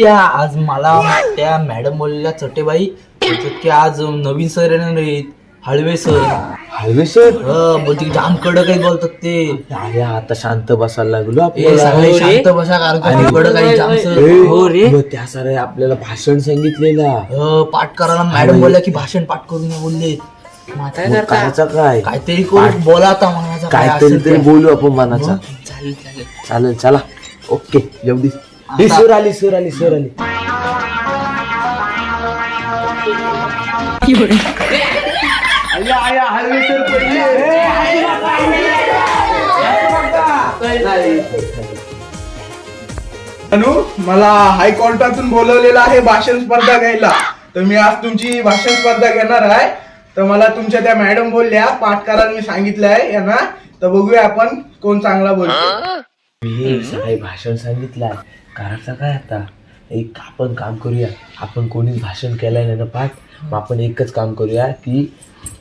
त्या आज मला त्या मॅडम बोललेल्या चटेबाई बोलतात की आज नवीन सर येणार आहेत हळवे सर. हलवे सर? बोलते की जाम कडक आहेत बोलतात ते. अरे आता शांत बसायला लागलो ए, आपल्याला. सगळे हो. शांत बसा कारण का कडक आहे जाम सर. ए, हो रे मग त्या सर आपल्याला भाषण सांगितलेला. अ, पाठ करायला मॅडम बोलल्या की भाषण पाठ करून या बोलले मग काय काहीतरी करू बोला आता मनाचा काय काहीतरी असेल तरी ते. बोलू आपण मनाचा. चालेल चालेल. चालेल चला. ओके जेवढी ही सर आली सर आली सर आली. आया, आया, हलवे सर पहिले. अनु मला हायकोर्टातून बोलवलेलं आहे भाषण स्पर्धा घ्यायला. तर मी आज तुमची भाषण स्पर्धा घेणार आहे. तर मला तुमच्या त्या मॅडम बोलल्या पाठ करायला मी सांगितलं आहे यांना. तर बघूया आपण कोण चांगला बोलतो मी भाषण सांगितलंय करायचं काय आता? एक आपण काम करूया. आपण कोणीच भाषण केलंय नाही ना पाठ मग आपण एकच काम करूया की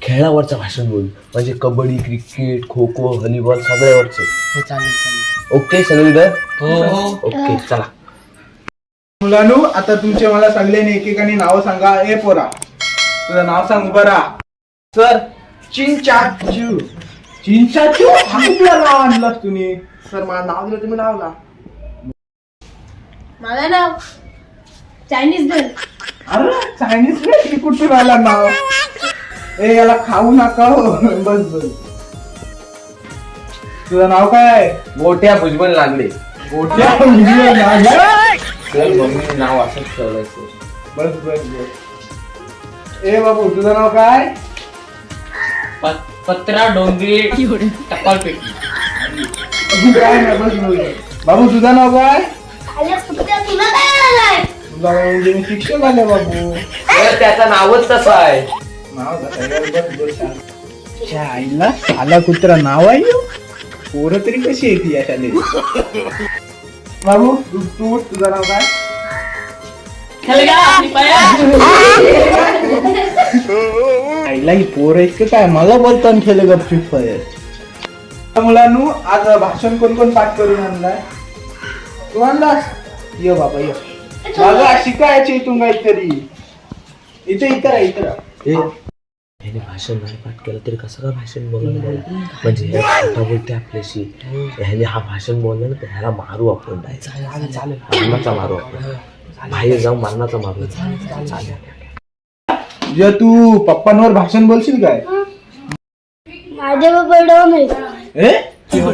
खेळावरचं भाषण बोलू. म्हणजे कबड्डी क्रिकेट खो खो व्हॉलीबॉल सगळ्यावरचं हो चालेल चालेल. ओके सगळीकडे? हो हो. ओके चला. मुलांनो आता तुमचे मला सगळ्यांनी एकेकाने नाव सांगा. ए पोरा. तुझं नाव सांग उभं राहा. सर चिंचाचू. चिंचाचू? हा कुठला नाव आणलास तुम्ही? सर मला नाव दिलं तुम्ही नावला माझं नाव चायनीज भेल अरे चायनीज कुठून आला नाव? ए याला खाऊ नका हो. बस बस. तुझं नाव काय आहे? मोठ्या भुजबळ लागले. गोट्या उजव्या नाव. सर मम्मी नाव असंच ठेवायचं बस बस बस. ए बाबू तुझं नाव काय? पत्रा डोंगरी टपाल पेटी काय नाही बस बस. बाबू तुझं नाव काय? तुला काय आलंय तुला म्हणजे मी शिक्षक आले बाबू सर त्याचं नावच तसं आहे. नाव आईला कुत्रा नाव आहे? पोरं तरी कशी येते या शाळेत बाबू तू तू उठ, तुझं नाव काय? आईला ही पोरं इतकं काय? मला बोलताना खेळ गपचूप फायर मुलांनो आज भाषण कोण कोण पाठ करून आणलाय? तू आणलास ये बाबा ये. मला शिकायची इथून काहीतरी इथे इतर आहे इतर ह्याने भाषण नाही पाठ केलं तरी कसं काय भाषण बोलणार? म्हणजे हे खोटा बोलते आपल्याशी. ह्याने हा भाषण बोलला ना तर ह्याला मारू आपण मरणाचा मारू आपण. बाहेर जाऊन मरणाचा मारू. चालेल जे तू पप्पांवर भाषण बोलशील काय? माझे बाबा डॉन आहे. नको.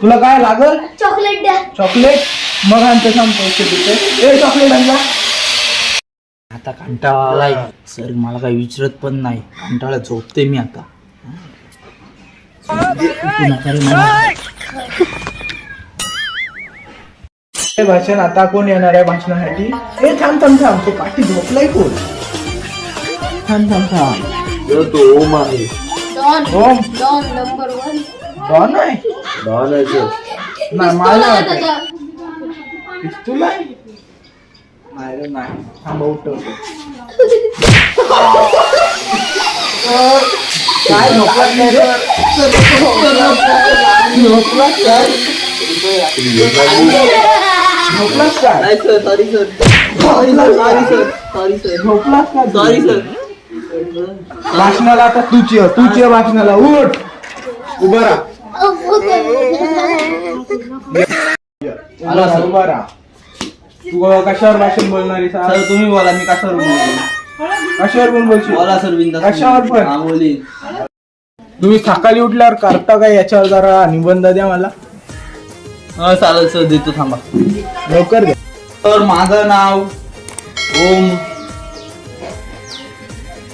तुला काय लागल? चॉकलेट द्या. चॉकलेट? मग आणतो सांग पैसे देते ए चॉकलेट आणला. आता कंटाळा आलाय. सर मला काही विचारत पण नाही. कंटाळा झोपते मी आता. हे भाषण आता कोण येणार आहे भाषणासाठी? ए थांब थांब थांब. तो पाठी झोपलाय कोण? थांब थांब थांब. तो ओम आहे. Don Om don number one don आहे डॉन आहे तो. नाही मला वाटतं. पिस्तूल आहे नाही रे नाही थांब उठवतो सर, काय झोपलात नाही सर? झोपलात काय झोपलात काय नाही sir sorry sir sorry sir sorry भाषणाला आता तूच तूच भाषणाला उठ! उभं राहा. उभं राहा, तू कशावर भाषण बोलणार आहे सर? तुम्ही बोला मी कशावर बोलू कशावर पण बोलशील? बोला सर बिंदास. कशावर पण? बोलीन तुम्ही सकाळी उठल्यावर करता काय? याच्यावर जरा निबंध द्या मला. हा चालेल सर देतो थांबा. लवकर द्या तर माझं नाव ओम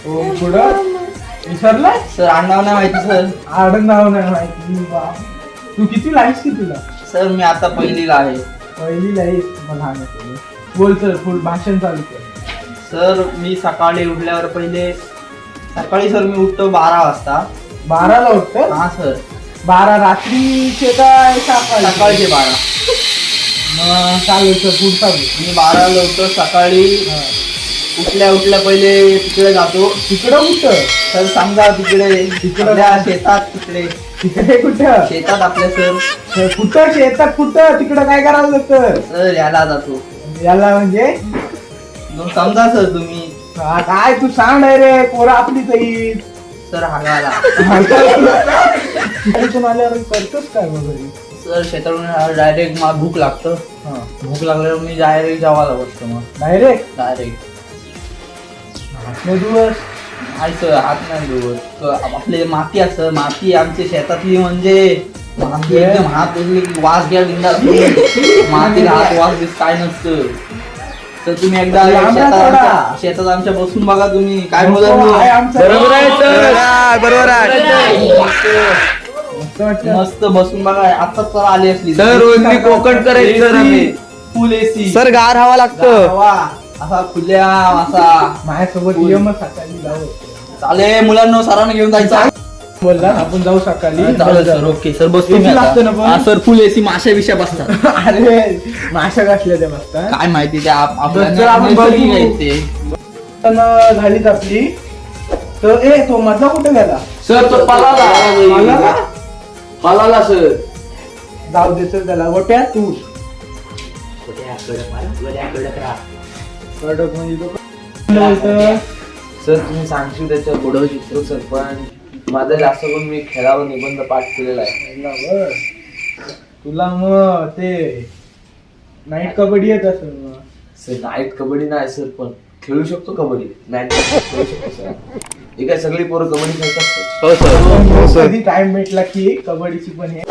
हो, पुढं? विसरला सर आडनाव नाही माहिती सर. आड नाव नाही माहिती. तू किती लाईस की तुला? सर मी आता पहिलीला आहे. पहिली लाईस मला बोल सर फुल भाषण चालू कर. सर मी सकाळी उठल्यावर पहिले सकाळी सर मी उठतो बारा वाजता. बाराला उठतं? हा सर. बारा रात्रीचे काय सकाळी सकाळचे? बारा. मग चालेल सर पुढचा. मी बाराला उठतो सकाळी. उठल्या उठल्या पहिले तिकडे जातो. तिकडं कुठं? सर सांगा तिकडे. तिकडं शेतात तिकडे. तिकडे कुठं? शेतात आपल्या सर. कुठं शेतात कुठं? तिकडं काय करावं तर सर याला जातो. याला म्हणजे? समजा सर तुम्ही. हा, काय तू सांग रे? पोरं आपली काही सर हागाला तिकडून आल्यावर करतोच काय मग घरी? सर शेतातून डायरेक्ट मला भूक लागतं. भूक लागल्यावर मी डायरेक्ट जेवायला बसतो मग. डायरेक्ट डायरेक्ट दिवस नाही सर हात नाही क- आपले माती असतं माती आमच्या शेतातली म्हणजे माती एकदम हात की वास घ्या बिंदास मातीला हात वास दिस काय नसतं. तर तुम्ही एकदा शेतात. आमच्या- शेतात आमच्या बसून बघा तुम्ही. काय आमचा- बरोबर आहे सर. बरोबर मस्त. बसून बघा. आता तर आली असली. सर रोजनी कोकण करायची सर आम्ही. फुल एसी सर गार हवा लागतं. हवा. असा खुल्या असा. माझ्यासोबत ये मग सकाळी जाऊ. चाले मुलांना सरांना घेऊन जायचं. बोलला आपण जाऊ सकाळी. चालेल सर. ओके सर बसतो मी लागतं ना. पण? सर फुल एसी माशा विषय बसतात. अरे माशा कसल्या त्या मस्त काय माहिती ते आप- बस, चल आपल्याला झालीच आपली. तर ए तो मधला कुठे गेला? सर तो पलाला. पलाला? सर. जाऊ दे चल त्याला. गोट्या तू. कडक म्हणजे तो काय बोलतं? सर तुम्ही सांगशील त्याच्या पुढं शिकतो सर पण माझं जास्त करून मी खेळावर निबंध पाठ केलेला आहे. तुला मग ते नाईट कबड्डी येत असेल मग. सर नाईट कबड्डी नाही सर पण खेळू शकतो कबड्डी. नाईट खेळू शकतो सर. हे काय सगळी पोरं कबड्डी खेळतात सर. हो सर. कधी टाइम भेटला की कबड्डीची पण हे?